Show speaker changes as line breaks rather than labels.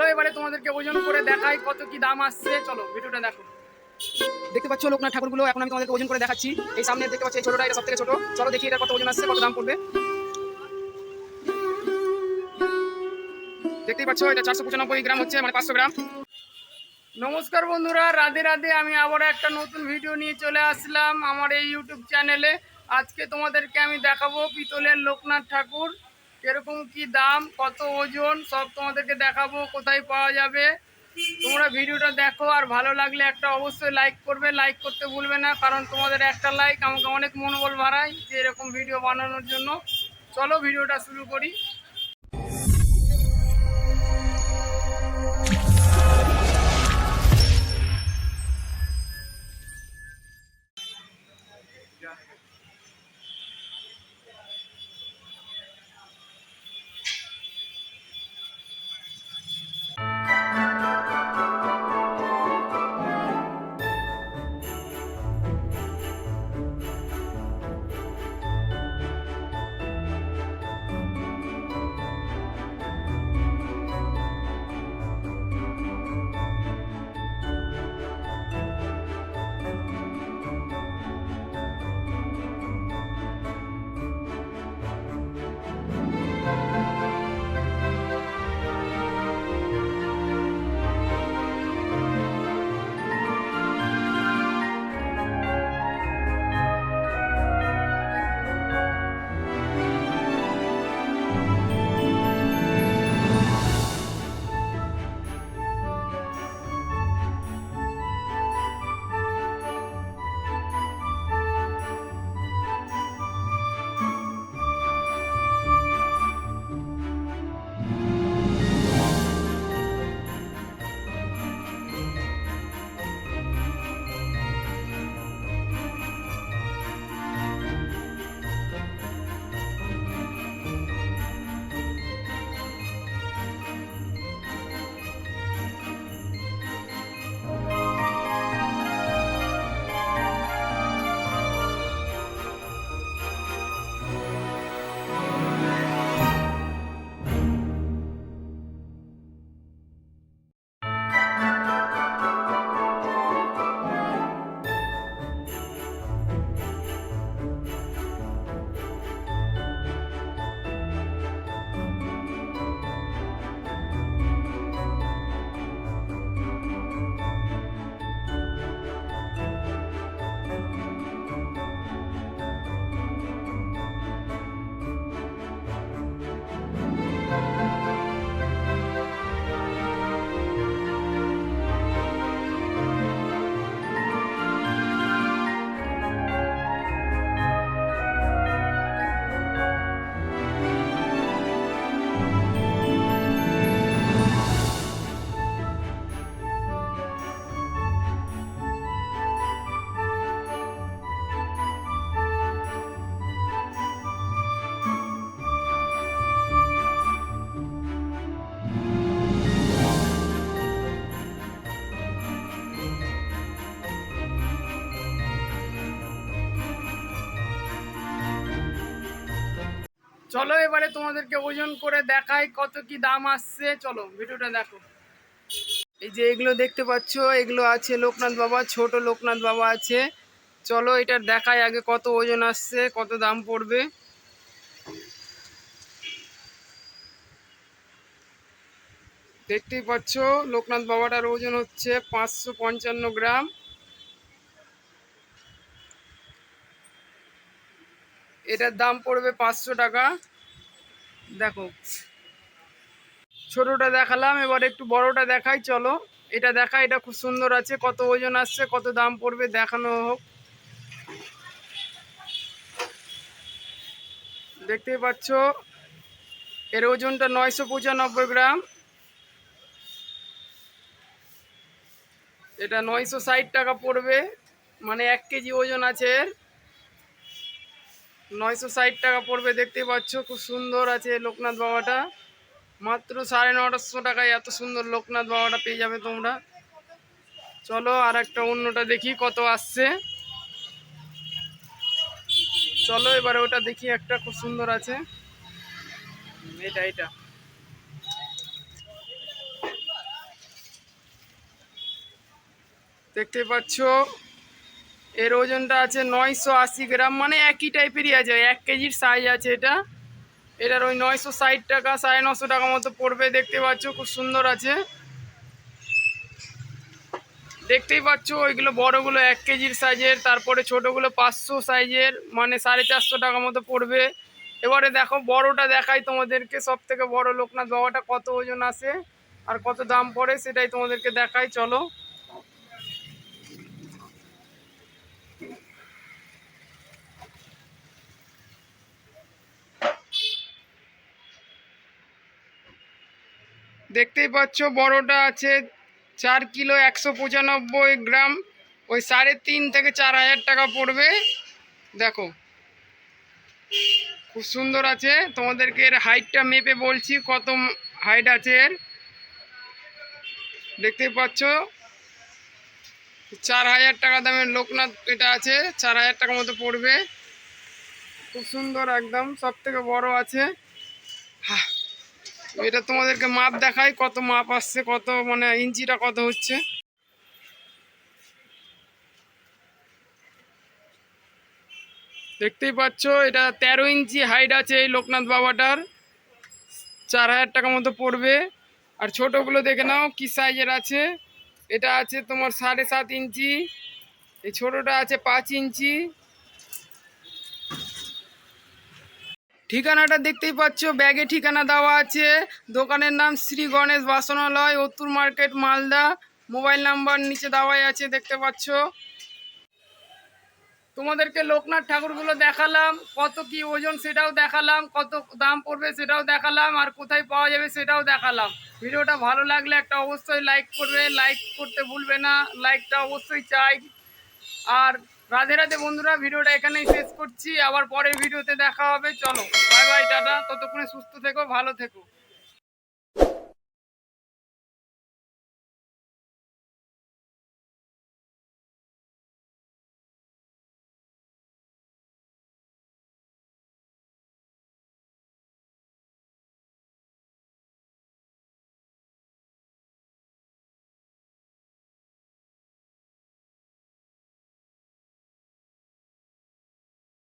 চলো এবারে তোমাদেরকে ওজন করে দেখাই কত কি দাম আসছে। চলো, ভিডিওটা দেখো। দেখতে পাচ্ছ লোকনাথ ঠাকুরগুলো? এখন আমি তোমাদেরকে ওজন করে দেখাচ্ছি। এই সামনে দেখতে পাচ্ছি এই ছোটটা, এটা সব থেকে ছোট। চলো দেখি এটা কত ওজন আসছে, কত দাম পড়বে। দেখতেই পাচ্ছ, এটা চারশো পঁচানব্বই গ্রাম হচ্ছে মানে পাঁচশো গ্রাম। নমস্কার বন্ধুরা, রাধে রাধে, আমি আবার একটা নতুন ভিডিও নিয়ে চলে আসলাম আমার এই ইউটিউব চ্যানেলে। আজকে তোমাদেরকে আমি দেখাবো পিতলের লোকনাথ ঠাকুর। কীরকম কি দাম, কত ওজন, সব তোমাদেরকে দেখাবো কোথায় পাওয়া যাবে। তোমরা ভিডিওটা দেখো, আর ভালো লাগলে একটা অবশ্যই লাইক করবে। লাইক করতে ভুলবে না, কারণ তোমাদের একটা লাইক আমাকে অনেক মনোবল বাড়ায় যে এরকম ভিডিও বানানোর জন্য। চলো ভিডিওটা শুরু করি। চলো এবারে তোমাদেরকে ওজন করে দেখাই কত কি দাম আসছে। চলো, ভিডিওটা দেখো। এই যে এগুলো দেখতে পাচ্ছ, এগুলো আছে লোকনাথ বাবা, ছোট লোকনাথ বাবা আছে। চলো এটা দেখাই আগে কত ওজন আসছে, কত দাম পড়বে। দেখতেই পাচ্ছ, লোকনাথ বাবাটার ওজন হচ্ছে পাঁচশো পঞ্চান্ন গ্রাম। এটার দাম পড়বে পাঁচশো টাকা। দেখো, ছোটটা দেখালাম, এবার একটু বড়টা দেখাই, চলো। এটা দেখা এটা খুব সুন্দর আছে, কত ওজন আসছে, কত দাম পড়বে, দেখানো হোক। দেখতেই পাচ্ছ, এর ওজনটা নয়শো পঁচানব্বই গ্রাম। এটা নয়শো ষাট টাকা পড়বে মানে এক কেজি ওজন আছে এর। নয়শো ষাট টাকা পড়বে দেখতে পাচ্ছ, খুব সুন্দর আছে লোকনাথ বাবাটা। মাত্র সাড়ে নটাশো টাকায় এত সুন্দর লোকনাথ বাবাটা পেয়ে যাবে তোমরা। চলো আর একটা অন্যটা দেখি কত আসছে। চলো এবারে ওটা দেখি একটা খুব সুন্দর আছে। এটা এটা। দেখতে পাচ্ছ এর ওজনটা আছে নয়শো আশি গ্রাম মানে একই টাইপেরই আছে, এক কেজির সাইজ আছে এটা। এটার ওই নয়শো ষাট টাকা, সাড়ে নশো টাকা মতো পড়বে, দেখতে পাচ্ছ, খুব সুন্দর আছে। দেখতেই পাচ্ছ, ওইগুলো বড়গুলো এক কেজির সাইজের তারপরে ছোটোগুলো পাঁচশো সাইজের মানে সাড়ে চারশো টাকা মতো পড়বে। এবারে দেখো, বড়টা দেখাই তোমাদেরকে সব থেকে বড় লোকনাথ বাবাটা কত ওজন আছে আর কত দাম পড়ে সেটাই তোমাদেরকে দেখাই, চলো। দেখতেই পাচ্ছ বড়টা আছে চার কিলো একশো পঁচানব্বই গ্রাম। ওই সাড়ে তিন থেকে চার হাজার টাকা পড়বে। দেখো খুব সুন্দর আছে। তোমাদেরকে এর হাইটটা মেপে বলছি কত হাইট আছে এর। দেখতেই পাচ্ছ চার হাজার টাকা দামের লোকনাথ এটা আছে চার হাজার টাকা মতো পড়বে। খুব সুন্দর একদম সব থেকে বড় আছে। হা, এটা তোমাদেরকে মাপ দেখাই, কত মাপ আসছে, কত মানে ইঞ্চিটা কত হচ্ছে। দেখতেই পাচ্ছ, এটা তেরো ইঞ্চি হাইট আছে এই লোকনাথ বাবাটার। চার হাজার টাকা মতো পড়বে। আর ছোটোগুলো দেখে নাও, কি সাইজের আছে। এটা আছে তোমার সাড়ে সাত ইঞ্চি, এই ছোটোটা আছে পাঁচ ইঞ্চি। ঠিকানাটা দেখতেই পাচ্ছ, ব্যাগে ঠিকানা দেওয়া আছে। দোকানের নাম শ্রী গণেশ বাসনালয় উত্তর মার্কেট, মালদা। মোবাইল নাম্বার নিচে দেওয়াই আছে, দেখতে পাচ্ছ। তোমাদেরকে লোকনাথ ঠাকুরগুলো দেখালাম, কত কি ওজন সেটাও দেখালাম, কত দাম পড়বে সেটাও দেখালাম, আর কোথায় পাওয়া যাবে সেটাও দেখালাম। ভিডিওটা ভালো লাগলে একটা অবশ্যই লাইক করবে লাইক করতে ভুলবে না লাইকটা অবশ্যই চাই। আর রাধে রাধে বন্ধুরা, ভিডিওটা এখানেই শেষ করছি। আবার পরের ভিডিওতে দেখা হবে। চলো, বাই বাই, টাটা। ততক্ষণে সুস্থ থেকো, ভালো থেকো।